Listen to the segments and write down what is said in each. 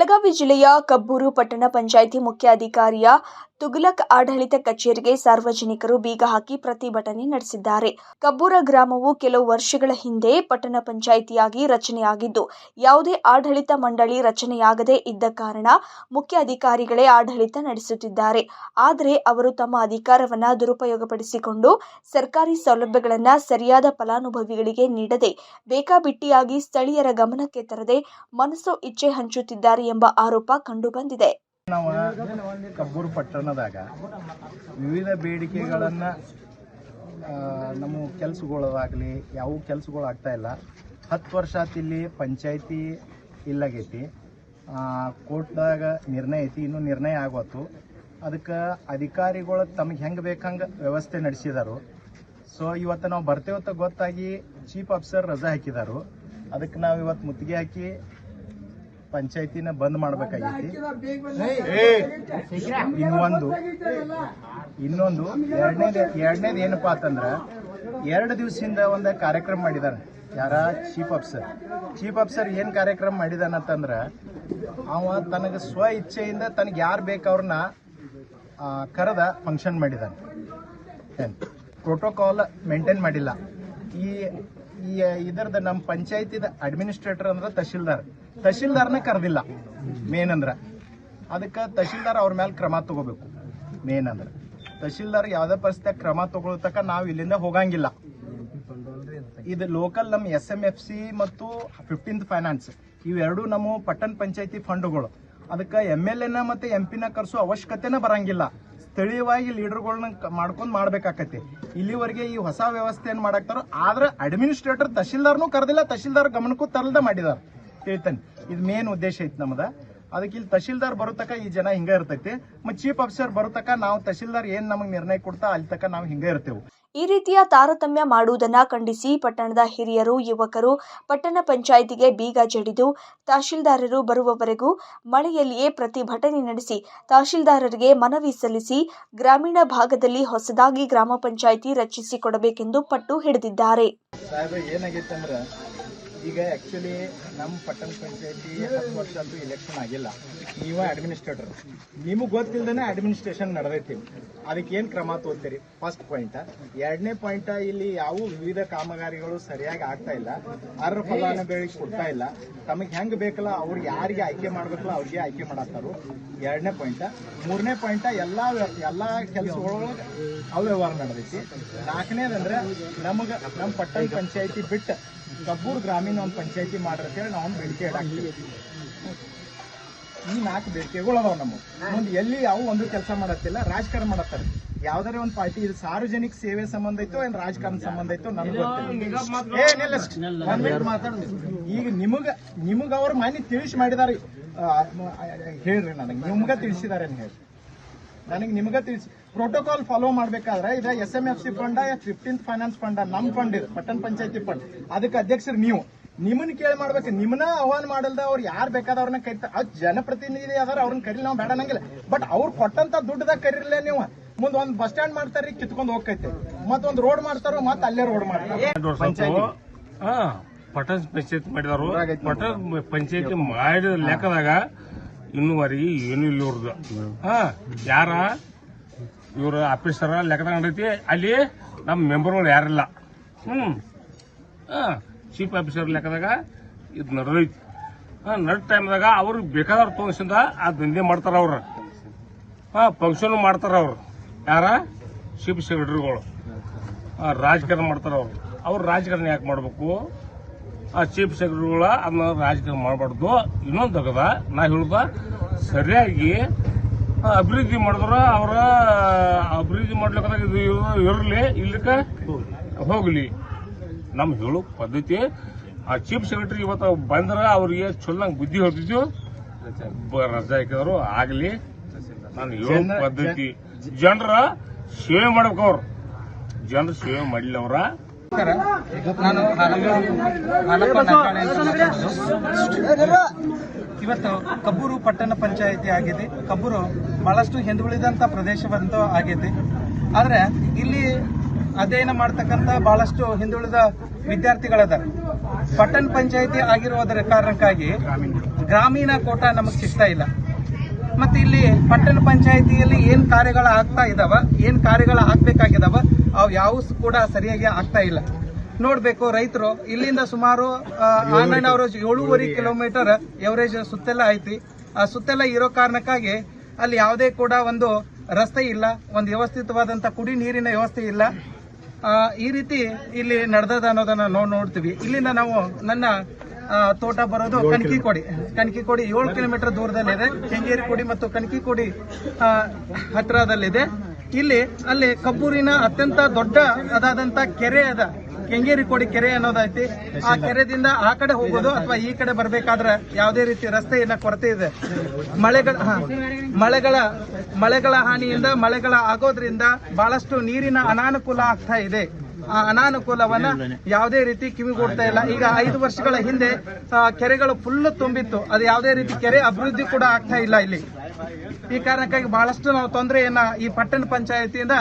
ಬೆಳಗಾವಿ ಜಿಲ್ಲೆಯ ಕಬ್ಬೂರು ಪಟ್ಟಣ ಪಂಚಾಯಿತಿ ಮುಖ್ಯಾಧಿಕಾರಿಯ ತುಗ್ಲಕ್ ಆಡಳಿತ ಕಚೇರಿಗೆ ಸಾರ್ವಜನಿಕರು ಬೀಗ ಹಾಕಿ ಪ್ರತಿಭಟನೆ ನಡೆಸಿದ್ದಾರೆ. ಕಬ್ಬೂರ ಗ್ರಾಮವು ಕೆಲವು ವರ್ಷಗಳ ಹಿಂದೆ ಪಟ್ಟಣ ಪಂಚಾಯಿತಿಯಾಗಿ ರಚನೆಯಾಗಿದ್ದು, ಯಾವುದೇ ಆಡಳಿತ ಮಂಡಳಿ ರಚನೆಯಾಗದೆ ಇದ್ದ ಕಾರಣ ಮುಖ್ಯ ಅಧಿಕಾರಿಗಳೇ ಆಡಳಿತ ನಡೆಸುತ್ತಿದ್ದಾರೆ. ಆದರೆ ಅವರು ತಮ್ಮ ಅಧಿಕಾರವನ್ನು ದುರುಪಯೋಗಪಡಿಸಿಕೊಂಡು ಸರ್ಕಾರಿ ಸೌಲಭ್ಯಗಳನ್ನು ಸರಿಯಾದ ಫಲಾನುಭವಿಗಳಿಗೆ ನೀಡದೆ, ಬೇಕಾಬಿಟ್ಟಿಯಾಗಿ ಸ್ಥಳೀಯರ ಗಮನಕ್ಕೆ ತರದೆ ಮನಸ್ಸು ಇಚ್ಛೆ ಹಂಚುತ್ತಿದ್ದಾರೆ ಎಂಬ ಆರೋಪ ಕಂಡುಬಂದಿದೆ. ನಾವು ಕಬ್ಬೂರು ಪಟ್ಟಣದಾಗ ವಿವಿಧ ಬೇಡಿಕೆಗಳನ್ನು ನಮ್ಮ ಕೆಲಸಗಳಾಗಲಿ, ಯಾವ ಕೆಲಸಗಳು ಆಗ್ತಾ ಇಲ್ಲ. ಹತ್ತು ವರ್ಷ ಆತು ಇಲ್ಲಿ ಪಂಚಾಯತಿ ಇಲ್ಲಾಗೈತಿ. ಕೋರ್ಟ್ದಾಗ ನಿರ್ಣಯ ಐತಿ, ಇನ್ನೂ ನಿರ್ಣಯ ಆಗೋತು. ಅದಕ್ಕೆ ಅಧಿಕಾರಿಗಳು ತಮಗೆ ಹೆಂಗೆ ಬೇಕಂಗೆ ವ್ಯವಸ್ಥೆ ನಡೆಸಿದಾರು. ಸೊ ಇವತ್ತು ನಾವು ಬರ್ತೇವತ್ತ ಗೊತ್ತಾಗಿ ಚೀಫ್ ಆಫೀಸರ್ ರಜಾ ಹಾಕಿದಾರು. ಅದಕ್ಕೆ ನಾವು ಇವತ್ತು ಮುತ್ತಿಗೆ ಹಾಕಿ ಪಂಚಾಯತಿನ ಬಂದ್ ಮಾಡ್ಬೇಕಾಗೈತಿ. ಇನ್ನೊಂದು ಇನ್ನೊಂದು ಎರಡನೇದು ಎರಡನೇದು ಏನಪ್ಪಾ ಅಂತಂದ್ರ ಎರಡು ದಿವಸದಿಂದ ಒಂದು ಕಾರ್ಯಕ್ರಮ ಮಾಡಿದಾರೆ. ಯಾರ? Chief officer. ಚೀಫ್ ಆಫೀಸರ್ ಏನ್ ಕಾರ್ಯಕ್ರಮ ಮಾಡಿದಾನಂತಂದ್ರ ಅವ ತನಗೆ ಸ್ವ ಇಚ್ಛೆಯಿಂದ ತನಗೆ ಯಾರು ಬೇಕವ್ರನ್ನ ಕರೆದ ಫಂಕ್ಷನ್ ಮಾಡಿದಾನೆ. ಏನ್? ಪ್ರೋಟೋಕಾಲ್ ಮೇಂಟೈನ್ ಮಾಡಿಲ್ಲ. ಈ ಈ ಇದರದ ನಮ್ಮ ಪಂಚಾಯತಿದ ಅಡ್ಮಿನಿಸ್ಟ್ರೇಟರ್ ಅಂದ್ರೆ ತಹಶೀಲ್ದಾರ್. ತಹಶೀಲ್ದಾರ್ನ ಕರೆದಿಲ್ಲ ಮೇನ್ ಅಂದ್ರ. ಅದಕ್ಕೆ ತಹಶೀಲ್ದಾರ್ ಅವ್ರ ಮೇಲೆ ಕ್ರಮ ತಗೋಬೇಕು ಮೇನ್ ಅಂದ್ರ. ತಹಶೀಲ್ದಾರ್ ಯಾವುದೇ ಪರಿಸ್ಥಿತಿ ಕ್ರಮ ತಗೊಳ್ತಕ್ಕ ನಾವು ಇಲ್ಲಿಂದ ಹೋಗಂಗಿಲ್ಲ. ಇದು ಲೋಕಲ್ ನಮ್ಮ ಎಸ್ ಎಂ ಎಫ್ ಸಿ ಮತ್ತು ಫಿಫ್ಟೀನ್ತ್ ಫೈನಾನ್ಸ್ ಇವೆರಡು ನಮ್ಮ ಪಟ್ಟಣ ಪಂಚಾಯತಿ ಫಂಡ್ಗಳು ಅದಕ್ಕೆ ಎಂ ಎಲ್ ಎನ ಮತ್ತೆ ಎಂ ಪಿನ ಕರ್ಸೋ ಅವಶ್ಯಕತೆನ ಬರಂಗಿಲ್ಲ. ಸ್ಥಳೀಯವಾಗಿ ಲೀಡರ್ಗಳನ್ನ ಮಾಡ್ಕೊಂಡು ಮಾಡ್ಬೇಕಾಕತಿ ಇಲ್ಲಿವರೆಗೆ ಈ ಹೊಸ ವ್ಯವಸ್ಥೆ ಏನು ಮಾಡಾಕ್ತಾರೋ, ಆದ್ರೆ ಅಡ್ಮಿನಿಸ್ಟ್ರೇಟರ್ ತಹಶೀಲ್ದಾರ್ನು ಕರೆದಿಲ್ಲ, ತಹಶೀಲ್ದಾರ್ ಗಮನಕ್ಕೂ ತರಲ್ದ ಮಾಡಿದಾರ. ಹೇಳ್ತಾನೆ ಇದು ಮೇನ್ ಉದ್ದೇಶ ಐತಿ ನಮ್ದ. ಅದಕ್ಕೆ ಇಲ್ಲಿ ತಹಶೀಲ್ದಾರ್ ಬರೋತಕ ಈ ಜನ ಹಿಂಗ ಇರ್ತೈತಿ. ಮತ್ತೆ ಚೀಫ್ ಆಫೀಸರ್ ಬರೋತಕ ನಾವು ತಹಶೀಲ್ದಾರ್ ಏನ್ ನಮಗೆ ನಿರ್ಣಯ ಕೊಡ್ತಾ ಅಲ್ಲಿ ತಕ ನಾವು ಹಿಂಗ ಇರ್ತೇವೆ. ಈ ರೀತಿಯ ತಾರತಮ್ಯ ಮಾಡುವುದನ್ನ ಖಂಡಿಸಿ ಪಟ್ಟಣದ ಹಿರಿಯರು ಯುವಕರು ಪಟ್ಟಣ ಪಂಚಾಯಿತಿಗೆ ಬೀಗ ಜಡಿದು ತಹಶೀಲ್ದಾರರು ಬರುವವರೆಗೂ ಮಳೆಯಲ್ಲಿಯೇ ಪ್ರತಿಭಟನೆ ನಡೆಸಿ ತಹಶೀಲ್ದಾರರಿಗೆ ಮನವಿ ಸಲ್ಲಿಸಿ ಗ್ರಾಮೀಣ ಭಾಗದಲ್ಲಿ ಹೊಸದಾಗಿ ಗ್ರಾಮ ಪಂಚಾಯಿತಿ ರಚಿಸಿಕೊಡಬೇಕೆಂದು ಪಟ್ಟು ಹಿಡಿದಿದ್ದಾರೆ. ಈಗ ಆ್ಯಕ್ಚುಲಿ ನಮ್ಮ ಪಟ್ಟಣ ಪಂಚಾಯತಿ ಹತ್ತು ವರ್ಷ ಅಂತೂ ಇಲೆಕ್ಷನ್ ಆಗಿಲ್ಲ. ನೀವು ಅಡ್ಮಿನಿಸ್ಟ್ರೇಟರ್ ನಿಮಗೆ ಗೊತ್ತಿಲ್ಲದೇ ಅಡ್ಮಿನಿಸ್ಟ್ರೇಷನ್ ನಡೆದೈತಿ. ಅದಕ್ಕೆ ಏನು ಕ್ರಮ ತೋರ್ತೀರಿ ಫಸ್ಟ್ ಪಾಯಿಂಟ್ ಎರಡನೇ ಪಾಯಿಂಟ್ ಇಲ್ಲಿ ಯಾವ ವಿವಿಧ ಕಾಮಗಾರಿಗಳು ಸರಿಯಾಗಿ ಆಗ್ತಾ ಇಲ್ಲ. ಅರ್ಹ ಫಲಾನುಭವಿಗಳಿಗೆ ಕೊಡ್ತಾ ಇಲ್ಲ. ತಮಗೆ ಹೆಂಗ್ ಬೇಕಲ್ಲ ಅವ್ರಿಗೆ ಯಾರಿಗೆ ಆಯ್ಕೆ ಮಾಡ್ಬೇಕಲ್ಲ, ಅವ್ರಿಗೆ ಆಯ್ಕೆ ಮಾಡತ್ತಾರು ಎರಡನೇ ಪಾಯಿಂಟ್ ಮೂರನೇ ಪಾಯಿಂಟ್ ಎಲ್ಲಾ ಎಲ್ಲಾ ಕೆಲಸಗಳೊಳಗೆ ಅವ್ಯವಹಾರ ನಡೆದೈತಿ. ನಾಲ್ಕನೇದಂದ್ರೆ ನಮಗ ನಮ್ಮ ಪಟ್ಟಣ ಪಂಚಾಯತಿ ಬಿಟ್ಟು ಕಬ್ಬೂರು ಗ್ರಾಮೀಣ ಒಂದು ಪಂಚಾಯತಿ ಮಾಡ್ರಿ ಅಂತೇಳಿ ನಾವು ಬೇಡಿಕೆ ಇಡಾಕ್ತೀವಿ ಈ ನಾಲ್ಕು ಬೇಡಿಕೆಗಳು ಅದಾವ ನಮ್ಮ ಮುಂದೆ ಎಲ್ಲಿ ಯಾವ ಒಂದು ಕೆಲಸ ಮಾಡತ್ತಿಲ್ಲ ರಾಜಕಾರಣ ಮಾಡತ್ತಾರೆ ಯಾವ್ದಾರ ಒಂದು ಪಾರ್ಟಿ ಇದು ಸಾರ್ವಜನಿಕ ಸೇವೆ ಸಂಬಂಧ ಇತ್ತು ಏನ್ ರಾಜಕಾರಣ ಸಂಬಂಧ ಇತ್ತು ನನಗೆ. ಒಂದ್. ಈಗ ನಿಮಗ ನಿಮಗ ಅವ್ರ ಮನೆ ತಿಳಿಸಿ ಮಾಡಿದಾರೆ. ಹೇಳ್ರಿ ನನಗೆ. ನಿಮ್ಗ ತಿಳಿಸಿದಾರೆ ಅಂತ ಹೇಳಿ ನನಗೆ ನಿಮ್ಗ ತಿಳಿಸಿ. ಪ್ರೋಟೋಕಾಲ್ ಫಾಲೋ ಮಾಡ್ಬೇಕಾದ್ರೆ ಇದು S M F C fund fifteen finance fund ನಮ್ ಫಂಡ್ ಇದು ಪಟ್ಟಣ ಪಂಚಾಯತಿ ಫಂಡ್ ಅದಕ್ಕೆ ಅಧ್ಯಕ್ಷರು ನೀವು. ನಿಮ್ಮನ್ನ ಕೇಳಿ ಮಾಡ್ಬೇಕು. ನಿಮ್ಮನ್ನ ಆಹ್ವಾನ ಮಾಡಲ್ದ ಅವ್ರು ಯಾರು ಬೇಕಾದವ್ರನ್ನ ಕರಿತಾರೆ ಆ ಜನಪ್ರತಿನಿಧಿ ಅದಾರ ಅವ್ರನ್ನ ಕರೀಲಿ ನಾವು ಬೇಡ ಅನ್ನಂಗಿಲ್ಲ. ಬಟ್ ಅವ್ರು ಕೊಟ್ಟಂತ ದುಡ್ಡದಾಗ ಕರೀರ್ಲ ನೀವು. ಮುಂದ್ ಒಂದ್ ಬಸ್ ಸ್ಟ್ಯಾಂಡ್ ಮಾಡ್ತಾರ್ರಿ ಕಿತ್ಕೊಂಡ್ ಹೋಗ್ತೈತೆ. ಮತ್ತೊಂದ್ ರೋಡ್ ಮಾಡ್ತಾರ ಮತ್ತ ಅಲ್ಲೇ ರೋಡ್ ಮಾಡ್ತಾರೆ. ಪಟ್ಟಣ ಪಂಚಾಯತ್. ಮಾಡಿದಾರು. ಪಟನ್ ಪಂಚಾಯತಿ ಮಾಡಿದ ಲೆಕ್ಕದಾಗ ಇನ್ನುವರೆಗೆ ಏನು ಇಲ್ಲ ಇವ್ರದ್ದು ಹಾ ಯಾರ? ಇವ್ರ ಆಫೀಸರ ಲೆಕ್ಕದಾಗ ನಡೈತಿ. ಅಲ್ಲಿ ನಮ್ಮ ಮೆಂಬರ್ಗಳು ಯಾರಿಲ್ಲ. ಹ್ಮ್ ಹಾ. ಚೀಫ್ ಆಫೀಸರ್ ಲೆಕ್ಕದಾಗ ಇದು ನಡೆದೈತಿ. ನಡೆದ ನಡ್ ಟೈಮ್ದಾಗ ಅವ್ರಿಗೆ ಬೇಕಾದವ್ರು ತೋರಿಸಿಂದ ಆ ದಂಧೆ ಮಾಡ್ತಾರ ಅವ್ರ. ಹಾ ಫಂಕ್ಷನ್ ಮಾಡ್ತಾರ ಅವ್ರು. ಯಾರ? ಚೀಫ್ ಸೆಕ್ರೆಟರಿಗಳು ರಾಜಕಾರಣ ಮಾಡ್ತಾರ ಅವ್ರು. ಅವ್ರು ರಾಜಕಾರಣ ಯಾಕೆ ಮಾಡ್ಬೇಕು? ಆ ಚೀಫ್ ಸೆಕ್ರೆಟರಿಗಳ ಅದನ್ನ ರಾಜಕಾರಣ ಮಾಡಬಾರ್ದು. ಇನ್ನೊಂದು ತಗದ ನಾ ಹೇಳ್ದ ಸರಿಯಾಗಿ ಅಭಿವೃದ್ಧಿ ಮಾಡಿದ್ರ ಅವರ, ಅಭಿವೃದ್ಧಿ ಮಾಡ್ಲಿಕ್ಕೆ ಇದು ಇರಲಿ ಇಲ್ಲಿಕ ಹೋಗ್ಲಿ. ನಮ್ ಹೇಳು ಪದ್ಧತಿ ಆ ಚೀಫ್ ಸೆಕ್ರೆಟರಿ ಇವತ್ತು ಬಂದ್ರೆ ಅವ್ರಿಗೆ ಚೊಲ್ಲಂಗ್ ಬುದ್ಧಿ ಹೊತ್ತಿದ್ವು ರಜಾ ಹಾಕಿದ್ರು ಆಗಲಿ ನಾನು ಹೇಳೋ ಪದ್ಧತಿ. ಜನರ ಸೇವೆ ಮಾಡ್ಬೇಕು ಅವ್ರು. ಜನರ ಸೇವೆ ಮಾಡಿಲ್ಲ ಅವ್ರ. ನಾನು. ಇವತ್ತು ಕಬ್ಬೂರು ಪಟ್ಟಣ ಪಂಚಾಯಿತಿ ಆಗಿದೆ. ಕಬ್ಬೂರು ಬಹಳಷ್ಟು ಹಿಂದುಳಿದಂತ ಪ್ರದೇಶವಂತೂ ಆಗಿದೆ. ಆದ್ರೆ ಇಲ್ಲಿ ಅಧ್ಯಯನ ಮಾಡತಕ್ಕಂತ ಬಹಳಷ್ಟು ಹಿಂದುಳಿದ ವಿದ್ಯಾರ್ಥಿಗಳದಾರೆ ಪಟ್ಟಣ ಪಂಚಾಯಿತಿ ಆಗಿರುವುದರ ಕಾರಣಕ್ಕಾಗಿ ಗ್ರಾಮೀಣ ಕೋಟ ನಮಗೆ ಸಿಗ್ತಾ ಇಲ್ಲ. ಮತ್ತೆ ಇಲ್ಲಿ ಪಟ್ಟಣ ಪಂಚಾಯಿತಿಯಲ್ಲಿ ಏನ್ ಕಾರ್ಯಗಳು ಆಗ್ತಾ ಇದಾವ, ಏನ್ ಕಾರ್ಯಗಳು ಆಗ್ಬೇಕಾಗಿದಾವ, ಅವು ಯಾವ ಕೂಡ ಸರಿಯಾಗಿ ಆಗ್ತಾ ಇಲ್ಲ. ನೋಡ್ಬೇಕು ರೈತರು, ಇಲ್ಲಿಂದ ಸುಮಾರು ಆನ್ಲೈನ್ ಅವರೇಜ್ ಏಳೂವರೆ ಕಿಲೋಮೀಟರ್ ಎವರೇಜ್ ಸುತ್ತೆಲ್ಲ ಐತಿ. ಆ ಸುತ್ತೆಲ್ಲ ಇರೋ ಕಾರಣಕ್ಕಾಗಿ ಅಲ್ಲಿ ಯಾವುದೇ ಕೂಡ ಒಂದು ರಸ್ತೆ ಇಲ್ಲ, ಒಂದು ವ್ಯವಸ್ಥಿತವಾದಂತ ಕುಡಿ ನೀರಿನ ವ್ಯವಸ್ಥೆ ಇಲ್ಲ. ಈ ರೀತಿ ಇಲ್ಲಿ ನಡೆದದ ಅನ್ನೋದನ್ನ ನಾವು ನೋಡ್ತೀವಿ. ಇಲ್ಲಿಂದ ನಾವು ನನ್ನ ತೋಟ ಬರೋದು ಕಣಕಿಕೋಡಿ ಕಣಕಿಕೋಡಿ ಏಳು ಕಿಲೋಮೀಟರ್ ದೂರದಲ್ಲಿದೆ. ಕೆಂಗೇರಿ ಕೋಡಿ ಮತ್ತು ಕಣಕಿಕೋಡಿ ಆ, ಹತ್ತಿರದಲ್ಲಿದೆ ಇಲ್ಲಿ ಅಲ್ಲಿ ಕಬ್ಬೂರಿನ ಅತ್ಯಂತ ದೊಡ್ಡ ಅದಾದಂತ ಕೆರೆ ಅದ. ಕೆಂಗೇರಿ ಕೋಡಿ ಕೆರೆ ಅನ್ನೋದೈತಿ ಆ ಕೆರೆದಿಂದ ಆ ಕಡೆ ಹೋಗೋದು ಅಥವಾ ಈ ಕಡೆ ಬರ್ಬೇಕಾದ್ರೆ ಯಾವುದೇ ರೀತಿ ರಸ್ತೆಯನ್ನ ಕೊರತೆ ಇದೆ. ಮಳೆಗಳ ಮಳೆಗಳ ಮಳೆಗಳ ಹಾನಿಯಿಂದ ಮಳೆಗಳ ಆಗೋದ್ರಿಂದ ಬಹಳಷ್ಟು ನೀರಿನ ಅನಾನುಕೂಲ ಆಗ್ತಾ ಇದೆ. ಆ ಅನಾನುಕೂಲವನ್ನ ಯಾವುದೇ ರೀತಿ ಕಿವಿಗೊಡ್ತಾ ಇಲ್ಲ. ಈಗ ಐದು ವರ್ಷಗಳ ಹಿಂದೆ ಕೆರೆಗಳು ಫುಲ್ ತುಂಬಿತ್ತು. ಅದು ಯಾವುದೇ ರೀತಿ ಕೆರೆ ಅಭಿವೃದ್ಧಿ ಕೂಡ ಆಗ್ತಾ ಇಲ್ಲ ಇಲ್ಲಿ. ಈ ಕಾರಣಕ್ಕಾಗಿ ಬಹಳಷ್ಟು ನಾವು ತೊಂದರೆಯನ್ನ ಈ ಪಟ್ಟಣ ಪಂಚಾಯತಿಯಿಂದ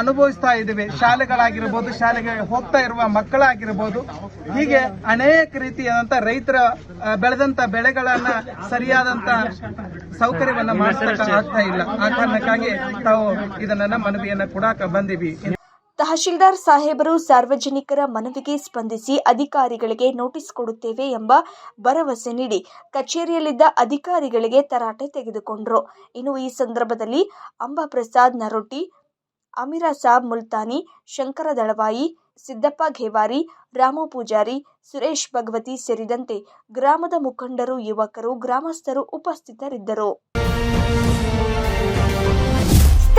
ಅನುಭವಿಸ್ತಾ ಇದ್ದೀವಿ. ಶಾಲೆಗಳಾಗಿರ್ಬೋದು ಶಾಲೆಗೆ ಹೋಗ್ತಾ ಇರುವ ಮಕ್ಕಳಾಗಿರ್ಬೋದು ಹೀಗೆ ಅನೇಕ ರೀತಿಯಾದಂತ ರೈತರ ಬೆಳೆದಂತ ಬೆಳೆಗಳನ್ನ ಸರಿಯಾದಂತ ಸೌಕರ್ಯವನ್ನ ಮಾಡ್ತಾ ಆಗ್ತಾ ಇಲ್ಲ. ಆ ಕಾರಣಕ್ಕಾಗಿ ತಾವು ಇದನ್ನ ಮನವಿಯನ್ನ ಕೊಡಾಕ ಬಂದಿವಿ. ತಹಶೀಲ್ದಾರ್ ಸಾಹೇಬರು ಸಾರ್ವಜನಿಕರ ಮನವಿಗೆ ಸ್ಪಂದಿಸಿ ಅಧಿಕಾರಿಗಳಿಗೆ ನೋಟಿಸ್ ಕೊಡುತ್ತೇವೆ ಎಂಬ ಭರವಸೆ ನೀಡಿ ಕಚೇರಿಯಲ್ಲಿದ್ದ ಅಧಿಕಾರಿಗಳಿಗೆ ತರಾಟೆ ತೆಗೆದುಕೊಂಡರು. ಇನ್ನು ಈ ಸಂದರ್ಭದಲ್ಲಿ ಅಂಬಾಪ್ರಸಾದ್ ನರೋಟಿ ಅಮಿರಾ ಸಾಬ್ ಮುಲ್ತಾನಿ, ಶಂಕರ ದಳವಾಯಿ, ಸಿದ್ದಪ್ಪ ಘೇವಾರಿ ರಾಮು ಪೂಜಾರಿ, ಸುರೇಶ್ ಭಗವತಿ ಸೇರಿದಂತೆ ಗ್ರಾಮದ ಮುಖಂಡರು, ಯುವಕರು, ಗ್ರಾಮಸ್ಥರು ಉಪಸ್ಥಿತರಿದ್ದರು.